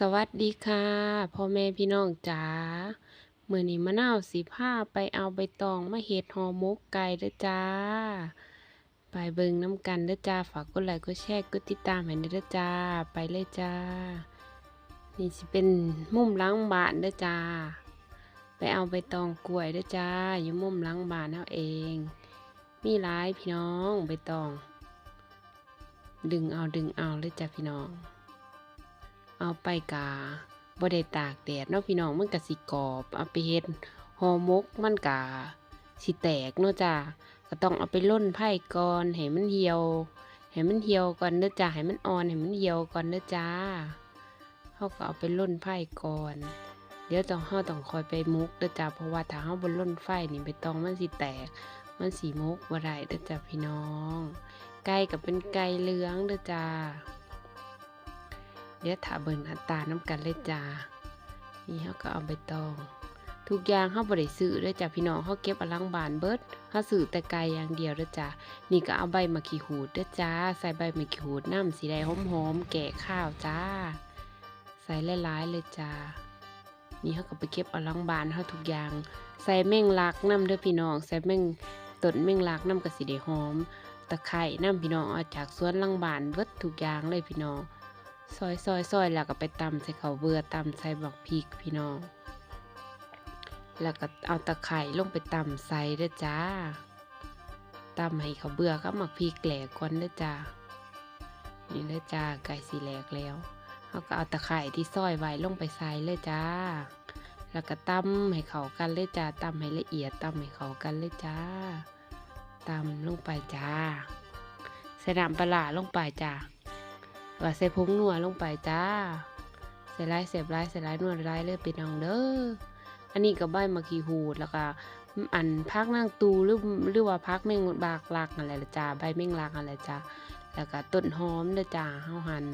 สวัสดีค่ะพ่อแม่พี่น้องจ๋าเมื้อนี้มะนาวสิพาไปเอาใบตองมาเฮ็ดห่อมกไก่เด้อจ้า ไปเบิ่งน้ำกันเด้อจ้าฝากกดไลค์กดแชร์กดติดตามให้เด้อจ้า ไปเลยจ้า นี่สิเป็นมุมล้างบานเด้อจ้า ไปเอาใบตองกล้วยเด้อจ้า อยู่มุมล้างบานเฮาเอง มีหลายพี่น้องใบตอง ดึงเอาดึงเอาเลยจ้าพี่น้อง เอาไปกาบ่ได้ตากแดดเนาะพี่น้องมันก็สิกรอบเอาไปเฮ็ดห่อมกมันก็สิแตกเนาะจ้าก็ต้องเอาไปล่นไผ่ก่อนให้มันเหี่ยวให้มันเหี่ยวก่อนเด้อจ้าให้มันอ่อนให้มันเหี่ยวก่อนเด้อจ้าเฮาก็เอาไปล่นไผ่ก่อน เดี๋ยวต้องเฮาต้องคอยไปมุกเด้อจ้าเพราะว่าถ้าเฮาบ่ล่นไฟนี่ใบตองมันสิแตก มันสิมุกบ่ได้เด้อจ้าพี่น้อง ไก่ก็เป็นไก่เหลืองเด้อจ้า ยวถ้าเบิ่งอัตาน้ำกันเลยจ้า นี่เขาก็เอาใบตอง ทุกอย่างเขาบริซื้อเด้วยจ้ะพี่น้องเขาเก็บอลังบานเบิดเขาซื้อแต่ไก่อย่างเดียวเด้วยจ้ะนี่ก็เอาใบมะขีหูดเด้วยจ้า ใส่ใบมะขีหูดน้ำสีแดงหอมๆแกะข้าวจ้า ใส่หลายๆเลยจ้านี่เขาก็ไปเก็บอลังบานเขาทุกอย่าง ใส่แม่งลักน้ำเด้อพี่น้องใส่แม่งต้นแม่งลักน้ำกระสีแดงหอม ตะไคร่น้ำพี่น้องเอาจากสวนลังบานเบิดทุกอย่างเลยพี่น้อง ซอยซอยซอยแล้วก็ไปตำใส่ข้าวเบื่อตำใส่บักพริกพี่น้อง แล้วก็เอาตะไคร่ลงไปตำใส่เด้อจ้าตำให้ข้าวเบื่อก็หมักพริกแหลกก่อนเด้อจ้านี่เด้อจ้าไก่สีแหลกแล้วเขาก็เอาตะไคร่ที่ซอยไว้ลงไปใส่เลยจ้า แล้วก็ตำให้เข้ากันเลยจ้าตำให้ละเอียดตำให้เข้ากันเลยจ้าตำลงไปจ้าใส่น้ำปลาร้าลงไปจ้า ว่าใส่ผงนัวลงไปจ้าใส่ไรเสียบไรใส่ไรนวดไรเลยเป็นน้องเด้ออันนี้ก็ใบมะขีหูดแล้วก็อันพักนั่งตูหรือหรือว่าพักแมงบากลักอะไรละจ้าใบแมงลักอะไรจ้าแล้วก็ต้นหอมเด้อจ้าเฮาหั่น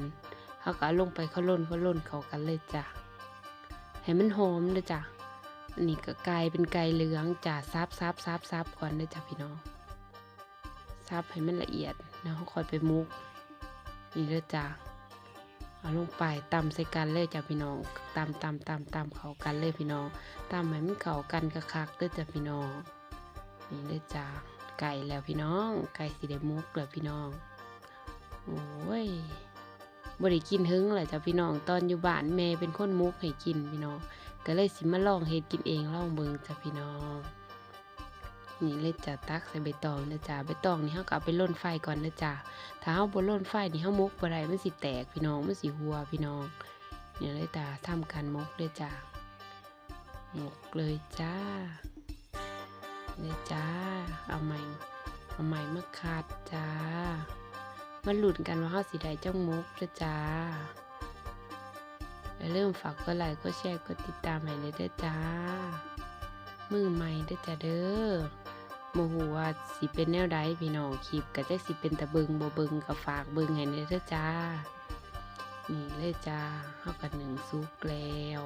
เฮาก็ลงไปเขาล่นเขาล่นเขากันเลยจ้าให้มันหอมเด้อจ้าอันนี้ก็ไก่เป็นไก่เหลืองจ้าซับซับซับซับก่อนเด้อจ้าพี่น้องซับให้มันละเอียดแล้วค่อยไปมุก นี่เด้อจ้าเอาลงไปตำใส่กันเลยจ้ะพี่น้องตำตำตำตำเขากันเลยพี่น้องตำให้มันเขากันคักเด้อจ้ะพี่น้อง นี่เด้อจ้าไก่แล้วพี่น้อง ไก่สีแดงมุกแล้วพี่น้อง โอ้ยบ่ได้กินหึงเลยจ้ะพี่น้องตอนอยู่บ้านแม่เป็นคนมุกให้กินพี่น้อง ก็เลยสิมาลองเฮ็ดกินเองลองเบิ่งจ้ะพี่น้อง นี่เลยจ้ะตักใส่ใบตองนะจ้ะใบตองนี่เฮาก็เอาไปล่นไฟก่อนนะจ้ะถ้าเฮาบ่ล่นไฟนี่เฮามกบ่ได้มันสิแตกพี่น้องมันสิหัวพี่น้องเนี่ยเลยจ้าทำการมกเลยจ้าหมกเลยจ้าเลยจ้า เอาใหม่เอาใหม่มาคัดจ้ามาหลุดกันว่าเฮาสิได้จังมกเด้อจ้าอย่าลืมฝากกดไลค์กดแชร์กดติดตามให้เลยด้จ้ามือใหม่ด้จ้าเด้อ โมโหว่าสิเป็นแนวใดพี่น้องคลิปก็จะสิเป็นตะเบิงบ่เบิงก็ฝากเบิงให้เด้อจ้า นี่เลยจ้าเฮากันหนึ่งซุกแล้ว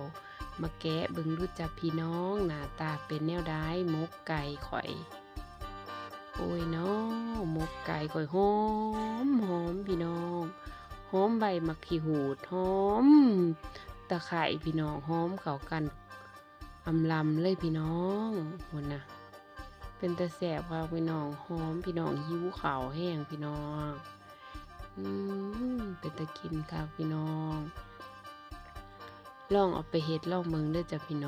มาแกะเบิงดูจ้าพี่น้องหน้าตาเป็นแนวใดมกไก่ข่อย โอ้ยนาะหมกไก่ข่อยหอมหอมพี่น้องหอมใบมะขีหูดหอมตะไคร่พี่น้องหอมเข้ากันอำลำเลยพี่น้องหุ่นน่ะ เป็นตะแสบค่ะพี่น้องหอมพี่น้องหิวข่าวแห้งพี่น้องอืมเป็นตะกินค่ะพี่น้อง ลองเอาไปเฮ็ดลองเมืองเด้อจ้ะพี่น้อง